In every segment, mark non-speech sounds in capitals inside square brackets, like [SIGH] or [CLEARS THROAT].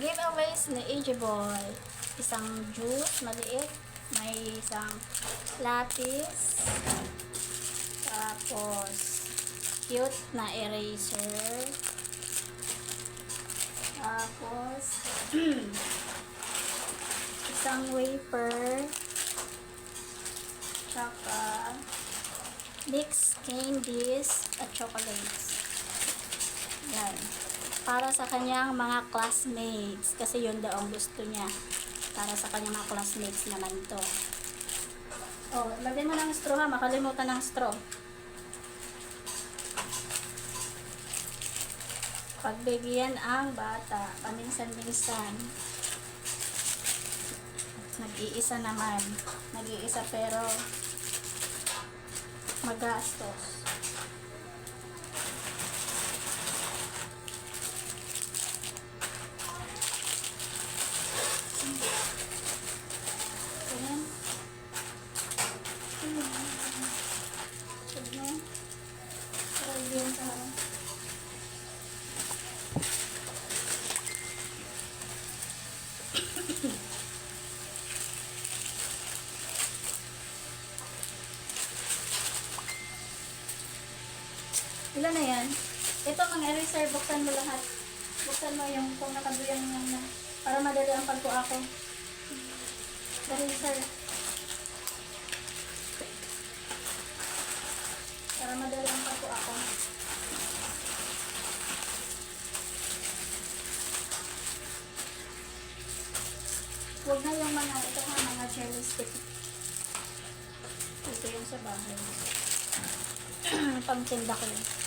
giveaways ni AJ Boy. Isang juice, maliit. May isang lapis. Tapos, cute na eraser. Tapos, [CLEARS THROAT] isang wafer. Tsaka, mix candies at chocolates. Para sa kanyang mga classmates. Kasi yun daw ang gusto niya. Para sa kanyang mga classmates naman to. Oh, lagyan mo ng straw ha. Makalimutan ng straw. Pagbigyan ang bata. Paminsan-minsan. Nag-iisa naman. Nag-iisa pero magastos. Ilan na yan? Ito mga eraser, buksan mo lahat. Buksan mo yung kung nakaduyang yan na. Para madali ang pagko ako. Eraser. Para madali ang pagko ako. Huwag na yung mga, ito nga mga jelly stick. Ito yung sa bahay. [CLEARS THROAT] Pangtinda ko yun.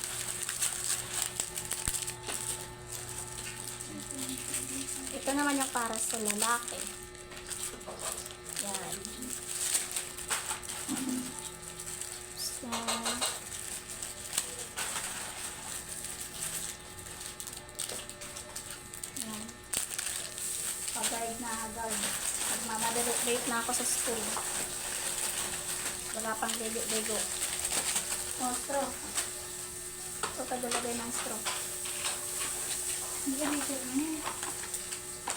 Ito naman yung para sa lalaki. Yan. So, yan. Pag-guide na agad. Magmamadali late na ako sa school. Wala pang ligo-ligo. Oh, straw. Ito kadalagay ng straw. Hindi ka na yan.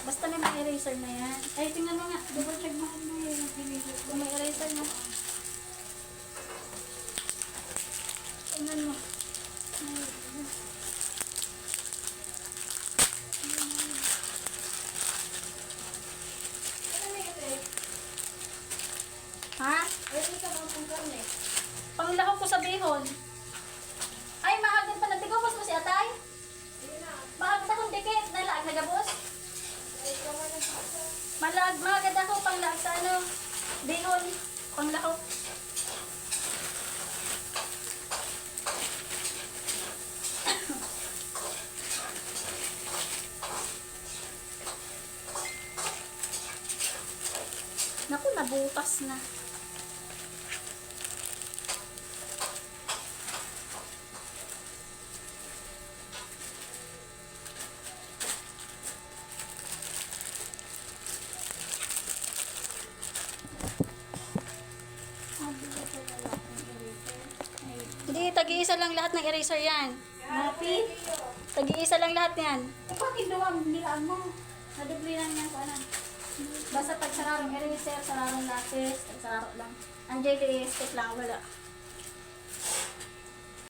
Basta may mga eraser na yan. Ay, tingnan mo nga. Double check mo kung may eraser. Kung may eraser na. Tingnan mo. Ay, Ha? Panglakaw ko sa bihon. Magad ako panglag sa ano, bihon, panglakaw. [COUGHS] Naku, nabutas na. Hindi, tag-iisa lang lahat ng eraser yan. Happy? Tag-iisa lang lahat yan. Bakit duwang nilaan mo? Nadubli lang yan ko ano. Basta tag sararong eraser, sararong lapis, tag sararo lang. Ang stick lang, wala.